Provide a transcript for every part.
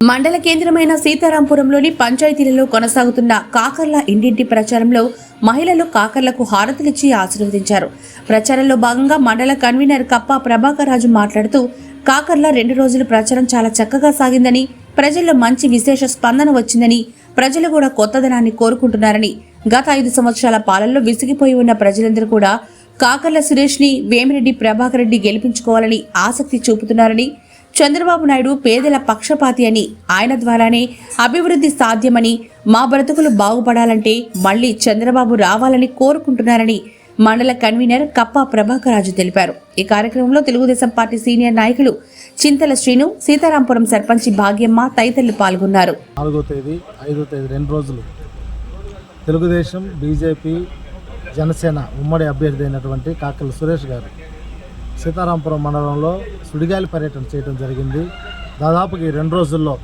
మండల కేంద్రమైన సీతారాంపురంలోని పంచాయతీలలో కొనసాగుతున్న కాకర్ల ఇంటింటి ప్రచారంలో మహిళలు కాకర్లకు హారతులిచ్చి ఆశీర్వదించారు. ప్రచారంలో భాగంగా మండల కన్వీనర్ కప్ప ప్రభాకర్ రాజు మాట్లాడుతూ కాకర్ల రెండు రోజులు ప్రచారం చాలా చక్కగా సాగిందని ప్రజల్లో మంచి విశేష స్పందన వచ్చిందని ప్రజలు కూడా కొత్తదనాన్ని కోరుకుంటున్నారని గత ఐదు సంవత్సరాల పాలనలో విసిగిపోయి ఉన్న ప్రజలందరూ కూడా కాకర్ల సురేష్ని వేమిరెడ్డి ప్రభాకర్ రెడ్డి గెలిపించుకోవాలని ఆసక్తి చూపుతున్నారని చంద్రబాబు నాయుడు పేదల పక్షపాతి అని ఆయన ద్వారానే అభివృద్ధి సాధ్యమని మా బ్రతుకులు బాగుపడాలంటే మళ్ళీ చంద్రబాబు రావాలని కోరుకుంటున్నారని మండల కన్వీనర్ కప్ప ప్రభాకరాజు తెలిపారు. ఈ కార్యక్రమంలో తెలుగుదేశం పార్టీ సీనియర్ నాయకులు చింతల శ్రీను సీతారాంపురం సర్పంచి భాగ్యమ్మ తదితరులు పాల్గొన్నారు. నాలుగో తేదీ ఐదో తేదీ రెండు రోజులు తెలుగుదేశం బీజేపీ జనసేన ఉమ్మడి అభ్యర్థి అయినటువంటి కాకల సురేష్ గారు సీతారాంపురం మండలంలో సుడిగాలి పర్యటన చేయడం జరిగింది. దాదాపుగా ఈ రెండు రోజుల్లో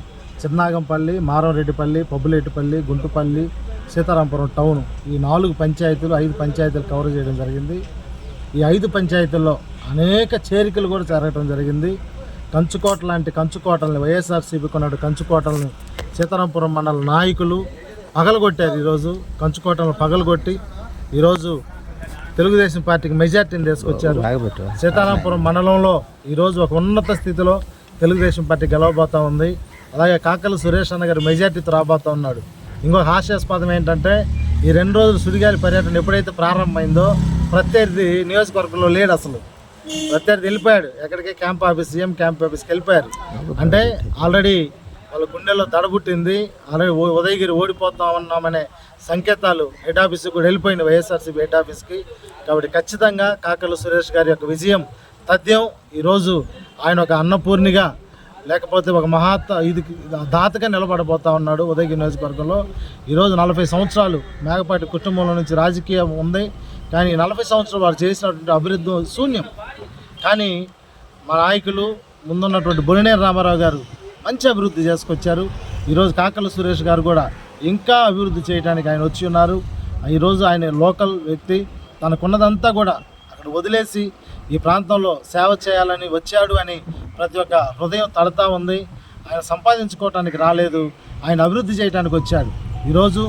చిన్నాగంపల్లి మారంరెడ్డిపల్లి పబ్బులేటిపల్లి గుంటుపల్లి సీతారాంపురం టౌన్ ఈ నాలుగు పంచాయతీలు ఐదు పంచాయతీలు కవర్ చేయడం జరిగింది. ఈ ఐదు పంచాయతీల్లో అనేక చేరికలు కూడా జరగడం జరిగింది. కంచుకోట లాంటి కంచుకోటల్ని వైఎస్ఆర్సీపీ కొన్నాడు కంచుకోటల్ని సీతారాంపురం మండల నాయకులు పగలగొట్టారు ఈరోజు. కంచుకోటలను పగలగొట్టి ఈరోజు తెలుగుదేశం పార్టీకి మెజార్టీని తీసుకొచ్చారు. సీతారాంపురం మండలంలో ఈరోజు ఒక ఉన్నత స్థితిలో తెలుగుదేశం పార్టీ గెలవబోతా ఉంది. అలాగే కాకల సురేష్ అన్న గారు మెజార్టీతో రాబోతా ఉన్నాడు. ఇంకో హాస్యాస్పదం ఏంటంటే ఈ రెండు రోజులు సుడిగాలి పర్యటన ఎప్పుడైతే ప్రారంభమైందో ప్రత్యర్థి నియోజకవర్గంలో లేడు అసలు. ప్రత్యర్థి వెళ్ళిపోయాడు. ఎక్కడికి క్యాంప్ ఆఫీస్ సీఎం క్యాంప్ ఆఫీస్కి వెళ్ళిపోయారు. అంటే ఆల్రెడీ వాళ్ళ గుండెల్లో దడబుట్టింది అలాగే ఉదయగిరి ఓడిపోతాం అన్నామనే సంకేతాలు హెడ్ ఆఫీస్కి కూడా వెళ్ళిపోయింది వైఎస్ఆర్సీపీ హెడ్ ఆఫీస్కి. కాబట్టి ఖచ్చితంగా కాకల సురేష్ గారి యొక్క విజయం తథ్యం. ఈరోజు ఆయన ఒక అన్నపూర్ణిగా లేకపోతే ఒక మహాత్ ఇది దాతగా నిలబడబోతా ఉన్నాడు ఉదయగిరి నియోజకవర్గంలో. ఈరోజు నలభై సంవత్సరాలు మేకపాటి కుటుంబంలో నుంచి రాజకీయం ఉంది. కానీ నలభై సంవత్సరాలు వారు చేసినటువంటి అభివృద్ధి శూన్యం. కానీ మా నాయకులు ముందున్నటువంటి బొలినేని రామారావు గారు మంచి అభివృద్ధి చేసుకొచ్చారు. ఈరోజు కాకల సురేష్ గారు కూడా ఇంకా అభివృద్ధి చేయడానికి ఆయన వచ్చి ఉన్నారు. ఈరోజు ఆయన లోకల్ వ్యక్తి. తనకున్నదంతా కూడా అక్కడ వదిలేసి ఈ ప్రాంతంలో సేవ చేయాలని వచ్చాడు అని ప్రతి ఒక్క హృదయం తడతా ఉంది. ఆయన సంపాదించుకోవటానికి రాలేదు. ఆయన అభివృద్ధి చేయడానికి వచ్చాడు. ఈరోజు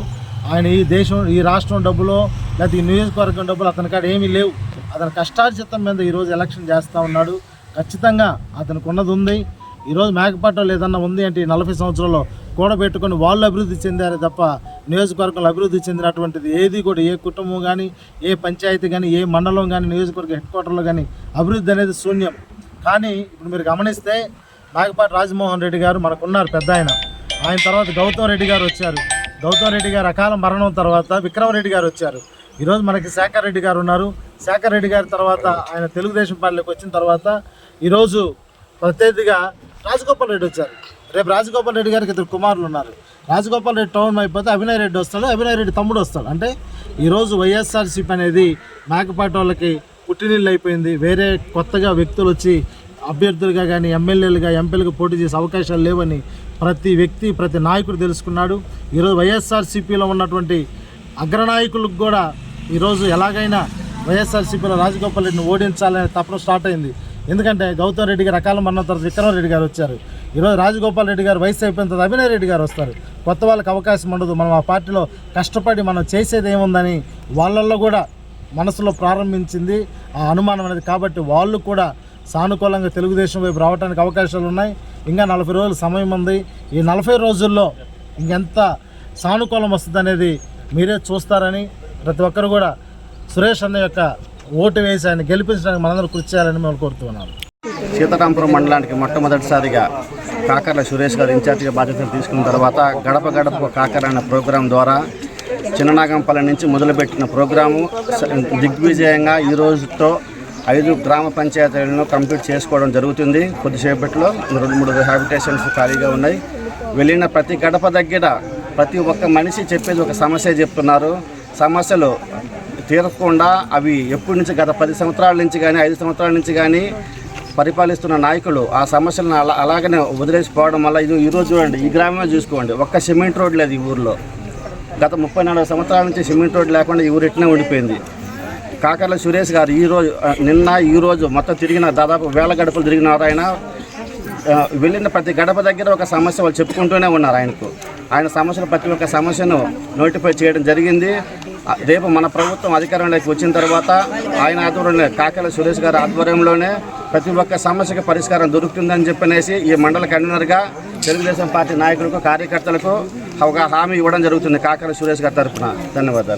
ఆయన ఈ దేశం ఈ రాష్ట్రం డబ్బులో లేకపోతే ఈ నియోజకవర్గం డబ్బులు అతని కాడ ఏమీ లేవు. అతని కష్టార్జితం మీద ఈరోజు ఎలక్షన్ చేస్తూ ఉన్నాడు. ఖచ్చితంగా అతనికి ఉన్నది ఉంది. ఈరోజు మేకపాటలో ఏదన్నా ఉంది అంటే నలభై సంవత్సరాల్లో కూడబెట్టుకొని వాళ్ళు అభివృద్ధి చెందారే తప్ప నియోజకవర్గంలో అభివృద్ధి చెందినటువంటిది ఏది కూడా ఏ కుటుంబం కానీ ఏ పంచాయతీ కానీ ఏ మండలం కానీ నియోజకవర్గ హెడ్ క్వార్టర్లో కానీ అభివృద్ధి అనేది శూన్యం. కానీ ఇప్పుడు మీరు గమనిస్తే నాగపాటి రాజమోహన్ రెడ్డి గారు మనకున్నారు పెద్ద ఆయన. ఆయన తర్వాత గౌతమ్ రెడ్డి గారు వచ్చారు. గౌతమ్ రెడ్డి గారు అకాల మరణం తర్వాత విక్రమరెడ్డి గారు వచ్చారు. ఈరోజు మనకి శేఖర్ రెడ్డి గారు ఉన్నారు. శేఖర్ రెడ్డి గారి తర్వాత ఆయన తెలుగుదేశం పార్టీలోకి వచ్చిన తర్వాత ఈరోజు ప్రత్యర్థిగా రాజగోపాల్ రెడ్డి వచ్చారు. రేపు రాజగోపాల్ రెడ్డి గారికి ఇద్దరు కుమారులు ఉన్నారు. రాజగోపాల్ రెడ్డి టౌన్ అయిపోతే అభినయ్ రెడ్డి వస్తాడు అభినయ్ రెడ్డి తమ్ముడు వస్తాడు. అంటే ఈరోజు వైఎస్ఆర్సీపీ అనేది మేకపాటి వాళ్ళకి పుట్టినీళ్ళు అయిపోయింది. వేరే కొత్తగా వ్యక్తులు వచ్చి అభ్యర్థులుగా కానీ ఎమ్మెల్యేలుగా ఎంపీలుగా పోటీ చేసే అవకాశాలు లేవని ప్రతి వ్యక్తి ప్రతి నాయకుడు తెలుసుకున్నాడు. ఈరోజు వైఎస్ఆర్సీపీలో ఉన్నటువంటి అగ్రనాయకులకు కూడా ఈరోజు ఎలాగైనా వైఎస్ఆర్సీపీలో రాజగోపాల్ రెడ్డిని ఓడించాలనే తపన స్టార్ట్ అయింది. ఎందుకంటే గౌతమ్ రెడ్డి గారు అకాల మరణం తర్వాత విక్రమ్ రెడ్డి గారు వచ్చారు. ఈరోజు రాజగోపాల్ రెడ్డి గారు వయసు అయిపోయిన తర్వాత అభినయ్ రెడ్డి గారు వస్తారు. కొత్త వాళ్ళకి అవకాశం ఉండదు. మనం ఆ పార్టీలో కష్టపడి మనం చేసేది ఏముందని వాళ్ళల్లో కూడా మనసులో ప్రారంభించింది ఆ అనుమానం అనేది. కాబట్టి వాళ్ళు కూడా సానుకూలంగా తెలుగుదేశం వైపు రావడానికి అవకాశాలు ఉన్నాయి. ఇంకా నలభై రోజులు సమయం ఉంది. ఈ నలభై రోజుల్లో ఇంకెంత సానుకూలం వస్తుంది అనేది మీరే చూస్తారని ప్రతి ఒక్కరు కూడా సురేష్ అన్న యొక్క ఓటు వేసి ఆయన గెలిపించడానికి మనందరూ కృషి చేయాలని మేము కోరుతున్నాం. సీతారాంపురం మండలానికి మొట్టమొదటిసారిగా కాకర్ల సురేష్ గారు ఇన్ఛార్జిగా బాధ్యతలు తీసుకున్న తర్వాత గడప గడప కాకర అనే ప్రోగ్రాం ద్వారా చిన్ననాగంపల్లి నుంచి మొదలుపెట్టిన ప్రోగ్రాము దిగ్విజయంగా ఈ రోజుతో ఐదు గ్రామ పంచాయతీలను కంప్లీట్ చేసుకోవడం జరుగుతుంది. కొద్దిసేపట్లో రెండు మూడు హ్యాబిటేషన్స్ ఖాళీగా ఉన్నాయి. వెళ్ళిన ప్రతి గడప దగ్గర ప్రతి ఒక్క మనిషి చెప్పేది ఒక సమస్య చెప్తున్నారు. సమస్యలు తీరకుండా అవి ఎప్పటి నుంచి గత పది సంవత్సరాల నుంచి కానీ ఐదు సంవత్సరాల నుంచి కానీ పరిపాలిస్తున్న నాయకులు ఆ సమస్యలను అలా అలాగనే వదిలేసిపోవడం వల్ల ఇది ఈరోజు చూడండి ఈ గ్రామమే చూసుకోండి. ఒక్క సిమెంట్ రోడ్ లేదు ఈ ఊర్లో. గత ముప్పై నాలుగు సంవత్సరాల నుంచి సిమెంట్ రోడ్ లేకుండా ఈ ఊరు ఇట్లనే ఉండిపోయింది. కాకర్ల సురేష్ గారు ఈరోజు నిన్న ఈ రోజు మొత్తం తిరిగిన దాదాపు వేల గడపలు తిరిగినారు ఆయన వెళ్ళిన ప్రతి గడప దగ్గర ఒక సమస్య వాళ్ళు చెప్పుకుంటూనే ఉన్నారు ఆయనకు. ఆయన సమస్యలు ప్రతి ఒక్క సమస్యను నోటిఫై చేయడం జరిగింది. రేపు మన ప్రభుత్వం అధికారంలోకి వచ్చిన తర్వాత ఆయన ఆధ్వర్యంలో కాకల సురేష్ గారి ఆధ్వర్యంలోనే ప్రతి ఒక్క సమస్యకు పరిష్కారం దొరుకుతుందని చెప్పనేసి ఈ మండల కన్వీనర్గా తెలుగుదేశం పార్టీ నాయకులకు కార్యకర్తలకు ఒక హామీ ఇవ్వడం జరుగుతుంది కాకల సురేష్ గారి తరఫున. ధన్యవాదాలు.